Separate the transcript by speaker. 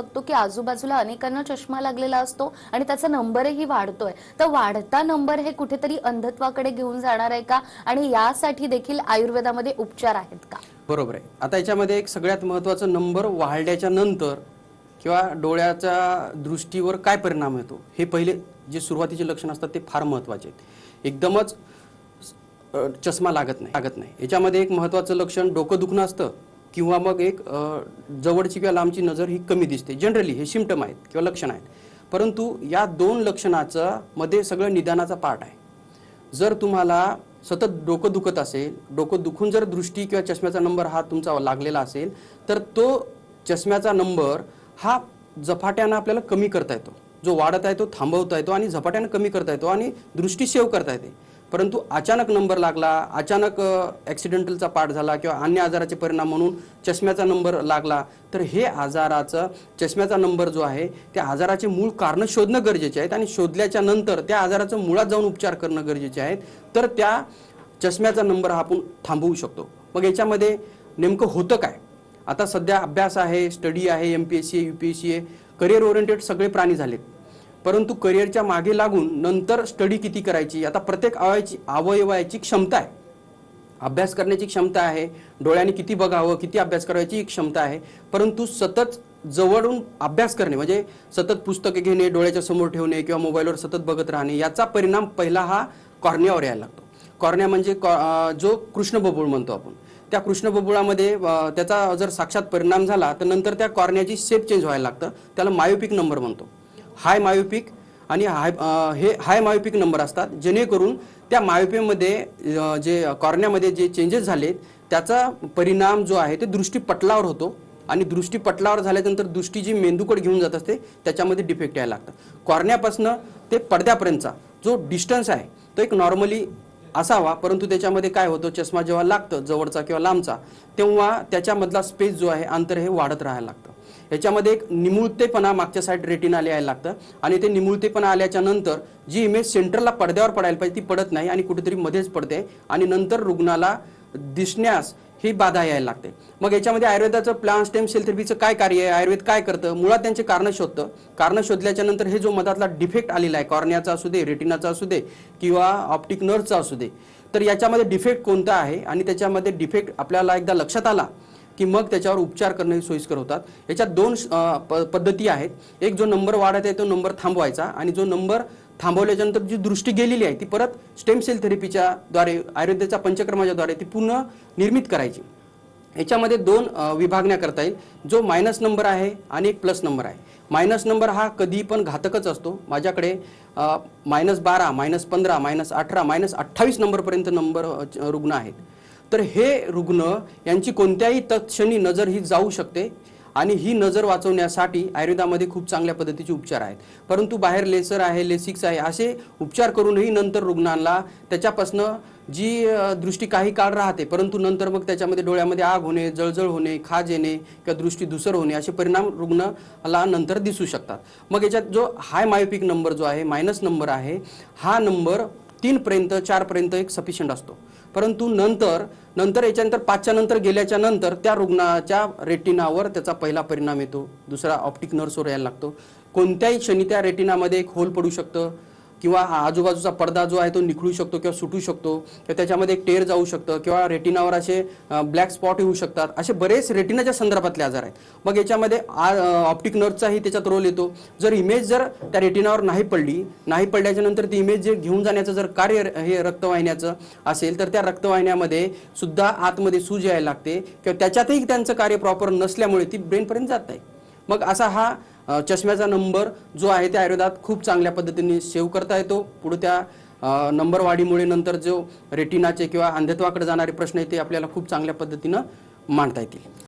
Speaker 1: बघतो की आजूबाजूला अनेकांना चष्मा लागलेला असतो आणि त्याचा नंबरही वाढतोय. तर वाढता नंबर हे कुठेतरी अंधत्वाकडे घेऊन जाणार आहे का? आणि यासाठी देखील आयुर्वेदामध्ये उपचार आहेत का?
Speaker 2: बरोबर आहे. आता याच्यामध्ये एक सगळ्यात महत्वाचं नंबर वाढल्याच्या नंतर किंवा डोळ्याच्या दृष्टीवर काय परिणाम होतो? हे पहिले जे सुरुवातीचे लक्षण असतात ते फार महत्त्वाचे आहेत. एकदमच चष्मा लागत नाही. लागत नाही. याच्यामध्ये एक महत्वाचं लक्षण डोकं दुखणं असतं. किंवा मग एक जवळची किंवा लांबची नजर ही कमी दिसते. जनरली हे सिमटम आहेत किंवा लक्षण आहेत. परंतु या दोन लक्षणाचं मध्ये सगळं निदानाचा पार्ट आहे. जर तुम्हाला सतत डोकं दुखत असेल डोकं दुखून जर दृष्टी किंवा चष्म्याचा नंबर हा तुमचा लागलेला असेल तर तो चष्म्याचा नंबर हा झपाट्यानं आपल्याला कमी करता येतो. जो वाढत आहे तो थांबवता येतो आणि झपाट्यानं कमी करता येतो आणि दृष्टी सेव्ह करता येते. परंतु अचानक नंबर लागला अचानक ॲक्सिडेंटलचा पाठ झाला किंवा अन्य आजाराचे परिणाम म्हणून चष्म्याचा नंबर लागला तर हे आजाराचं चष्म्याचा नंबर जो आहे त्या आजाराचे मूळ कारणं शोधणं गरजेचे आहेत आणि शोधल्याच्या नंतर त्या आजाराचं मुळात जाऊन उपचार करणं गरजेचे आहेत. तर त्या चष्म्याचा नंबर हा आपण थांबवू शकतो. मग याच्यामध्ये नेमकं होतं काय? आता सध्या अभ्यास आहे स्टडी आहे एम पी एस सी आहे यू पी एस सी आहे करिअर ओरिएंटेड सगळे प्राणी झालेत. परंतु करिअरच्या मागे लागून नंतर स्टडी किती करायची? आता प्रत्येक अवयवाची अवयवाची क्षमता आहे. अभ्यास करण्याची क्षमता आहे. डोळ्याने किती बघावं किती अभ्यास करायची एक क्षमता आहे. परंतु सतत जवळून अभ्यास करणे म्हणजे सतत पुस्तके घेणे डोळ्याच्या समोर ठेवणे किंवा मोबाईलवर सतत बघत राहणे याचा परिणाम पहिला हा कॉर्नियावर यायला लागतो. कॉर्न्या म्हणजे कॉ- अं, जो कृष्णबबूळ म्हणतो आपण. त्या कृष्णबबुळामध्ये बबुळामध्ये त्याचा जर साक्षात परिणाम झाला तर नंतर त्या कॉर्न्याची शेप चेंज व्हायला लागतं. त्याला मायोपिक नंबर म्हणतो. हाय मायोपिक आणि हाय हे हाय मायोपिक नंबर असतात जेणेकरून त्या मायोपिकमध्ये जे कॉर्न्यामध्ये जे चेंजेस झालेत त्याचा परिणाम जो आहे ते दृष्टीपटलावर होतो आणि दृष्टीपटलावर झाल्यानंतर दृष्टी जी मेंदूकड घेऊन जात असते त्याच्यामध्ये डिफेक्ट यायला लागतं कॉर्न्यापासनं ते पडद्यापर्यंतचा जो डिस्टन्स आहे तो एक नॉर्मली असावा परंतु त्याच्यामध्ये काय होतं? चष्मा जेव्हा लागतं जवळचा किंवा लांबचा तेव्हा त्याच्यामधला स्पेस जो आहे अंतर हे वाढत राहायला लागतं. याच्यामध्ये एक निमुळतेपणा मागच्या साईड रेटिनाला यायला लागतं. आणि ते निमुळतेपणा आल्याच्यानंतर जी इमेज सेंटरला पडद्यावर पडायला पाहिजे ती पडत नाही आणि कुठेतरी मध्येच पडते. आणि नंतर रुग्णाला दिसण्यास ही बाधा यायला लागते. मग याच्यामध्ये आयुर्वेदाचं प्लान स्टेम सेल थेरपीचं काय कार्य आहे? आयुर्वेद काय करतं? मुळात त्यांचे कारण शोधतं. कारण शोधल्याच्या नंतर हे जो मधातला डिफेक्ट आलेला आहे कॉर्नियाचा असू दे रेटिनाचा असू दे किंवा ऑप्टिक नर्वचा असू दे तर याच्यामध्ये डिफेक्ट कोणता आहे? आणि त्याच्यामध्ये डिफेक्ट आपल्याला एकदा लक्षात आला की मग त्याच्यावर उपचार करणे सोयीस्कर होतात. याच्यात दोन प- पद्धती आहेत. एक जो नंबर वाढत आहे तो नंबर थांबवायचा आणि जो नंबर थांबवल्याच्यानंतर जी दृष्टी गेलेली आहे ती परत स्टेम सेल थेरपीच्या द्वारे आयुर्वेदाच्या पंचक्रमाच्या द्वारे ती पुन्हा निर्मित करायची. याच्यामध्ये दोन विभागण्या करता येईल. जो मायनस नंबर आहे आणि एक प्लस नंबर आहे. मायनस नंबर हा कधी पण घातकच असतो. माझ्याकडे मायनस बारा मायनस पंधरा मायनस अठरा मायनस अठ्ठावीस नंबरपर्यंत नंबर रुग्ण आहेत. तर हे रुग्ण यांची कोणत्याही तत्क्षणी नजर ही जाऊ शकते. आणि ही नजर वाचवण्यासाठी आयुर्वेदामध्ये खूप चांगल्या पद्धतीचे उपचार आहेत. परंतु बाहेर लेसर आहे लेसिक्स आहे असे उपचार करूनही नंतर रुग्णांना त्याच्यापासनं जी दृष्टी काही काळ राहते परंतु नंतर मग त्याच्यामध्ये डोळ्यामध्ये आग होणे जळजळ होणे खाज येणे किंवा दृष्टी धुसर होणे असे परिणाम रुग्णाला नंतर दिसू शकतात. मग याच्यात जो हाय मायोपिक नंबर जो आहे मायनस नंबर आहे हा नंबर तीनपर्यंत चारपर्यंत एक सफिशियंट असतो. परंतु नंतर नंतर याच्यानंतर पाचच्या नंतर गेल्याच्यानंतर त्या रुग्णाच्या रेटिनावर त्याचा पहिला परिणाम येतो. दुसरा ऑप्टिक नर्सवर यायला लागतो. कोणत्याही क्षणी त्या रेटिनामध्ये एक होल पडू शकतं. किंवा आजूबाजूचा पडदा जो आहे तो निखळू शकतो किंवा सुटू शकतो किंवा त्याच्यामध्ये एक टेर जाऊ शकतं किंवा रेटिनावर असे ब्लॅक स्पॉट येऊ शकतात. असे बरेच रेटिनाच्या संदर्भातले आजार आहेत. मग याच्यामध्ये ऑप्टिक नर्वचाही त्याच्यात रोल येतो. जर इमेज जर त्या रेटिनावर नाही पडली नाही पडल्याच्या नंतर ती इमेज जे घेऊन जाण्याचं जर कार्य हे रक्तवाहिन्याचं असेल तर त्या रक्तवाहिन्यामध्ये सुद्धा आतमध्ये सूज यायला लागते. किंवा त्याच्यातही त्यांचं कार्य प्रॉपर नसल्यामुळे ती ब्रेनपर्यंत जात नाही. मग असा हा चष्म्याचा नंबर जो आहे त्या आयुर्वेदात खूप चांगल्या पद्धतीने सेव्ह करता येतो. पुढे त्या नंबर वाढीमुळे नंतर जो रेटिनाचे किंवा अंधत्वाकडे जाणारे प्रश्न आहेत ते आपल्याला खूप चांगल्या पद्धतीनं मांडता येतील.